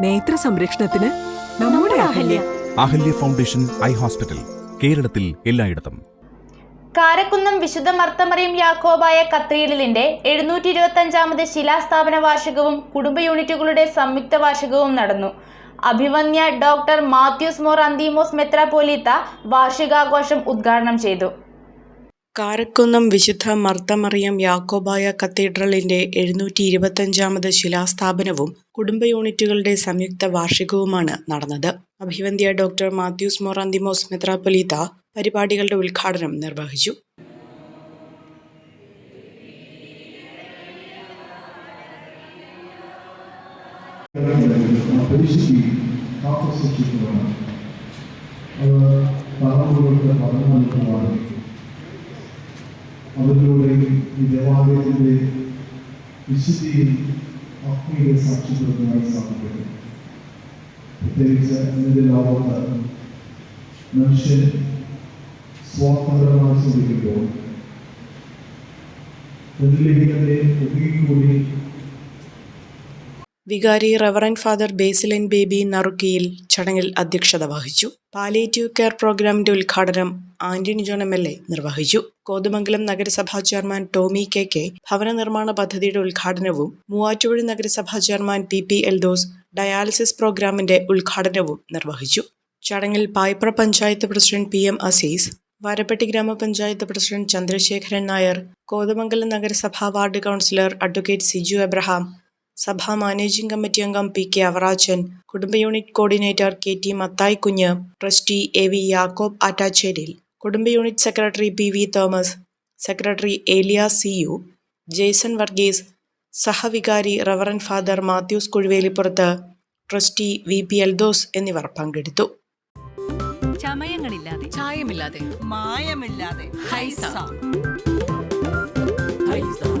നേത്ര സംരക്ഷണത്തിന് നമ്മുടെ Ahalya. Ahalya. Foundation eye hospital കേരളത്തിൽ എല്ലായിടത്തും. കാരക്കുന്നം വിശുദ്ധ മർത്തമറിയം യാക്കോബായ കത്തീഡ്രലിന്റെ എഴുന്നൂറ്റി ഇരുപത്തി അഞ്ചാമത് ശിലാസ്ഥാപന വാർഷികവും കുടുംബ യൂണിറ്റുകളുടെ സംയുക്ത വാർഷികവും നടന്നു. അഭിവന്യ ഡോക്ടർ മാത്യൂസ് മോർ അന്തീമോസ് മെത്രാപോലീത്ത വാർഷികാഘോഷം ഉദ്ഘാടനം ചെയ്തു. കാരക്കുന്നം വിശുദ്ധ മർത്തമറിയം യാക്കോബായ കത്തീഡ്രലിന്റെ എഴുന്നൂറ്റി ഇരുപത്തഞ്ചാമത് ശിലാസ്ഥാപനവും കുടുംബ യൂണിറ്റുകളുടെ സംയുക്ത വാർഷികവുമാണ് നടന്നത്. അഭിവന്ധ്യ ഡോക്ടർ മാത്യൂസ് മൊറാന്തിമോസ് മെത്രാപ്പൊലീത്ത പരിപാടികളുടെ ഉദ്ഘാടനം നിർവഹിച്ചു. അതിലൂടെ ഈ ദേവാലയത്തിന്റെ വിശുദ്ധിയിൽ ആത്മീയ സാക്ഷ്യപ്പെടുത്തുവാൻ സാധിക്കുന്നു പ്രത്യേകിച്ച് എന്റെ ലോകത്ത് മനുഷ്യൻ സ്വാതന്ത്ര്യമായി ചിന്തിക്കുമ്പോൾ വികാരി റവറൻ ഫാദർ ബേസിലൻ ബേബി നറുക്കിയിൽ ചടങ്ങിൽ അധ്യക്ഷത വഹിച്ചു. പാലിയേറ്റീവ് കെയർ പ്രോഗ്രാമിന്റെ ഉദ്ഘാടനം Antony John M L A നിർവഹിച്ചു. കോതമംഗലം നഗരസഭാ ചെയർമാൻ ടോമി കെ കെ ഭവന നിർമ്മാണ പദ്ധതിയുടെ ഉദ്ഘാടനവും മൂവാറ്റുപുഴ നഗരസഭാ chairman P P Eldhose dialysis പ്രോഗ്രാമിന്റെ ഉദ്ഘാടനവും നിർവഹിച്ചു. ചടങ്ങിൽ Payipra panchayat president P M Azeez Varappetty ഗ്രാമപഞ്ചായത്ത് പ്രസിഡന്റ് ചന്ദ്രശേഖരൻ നായർ കോതമംഗലം നഗരസഭാ ward councillor advocate Siju Abraham സഭാ മാനേജിംഗ് കമ്മിറ്റി അംഗം പി കെ അവറാച്ചൻ കുടുംബ unit coordinator K T Mathai Kunju trustee A V Yakob ആറ്റാച്ചേരിൽ കുടുംബ unit secretary P V Thomas secretary Eliya C U Jaison Varghese സഹവികാരി reverend father Mathews Kuzhuvelippurathu trustee V P Eldhose എന്നിവർ പങ്കെടുത്തു. ചമയങ്ങളില്ലാതെ ചായമില്ലാതെ മായമില്ലാതെ ഹൈസ. ഹൈസ.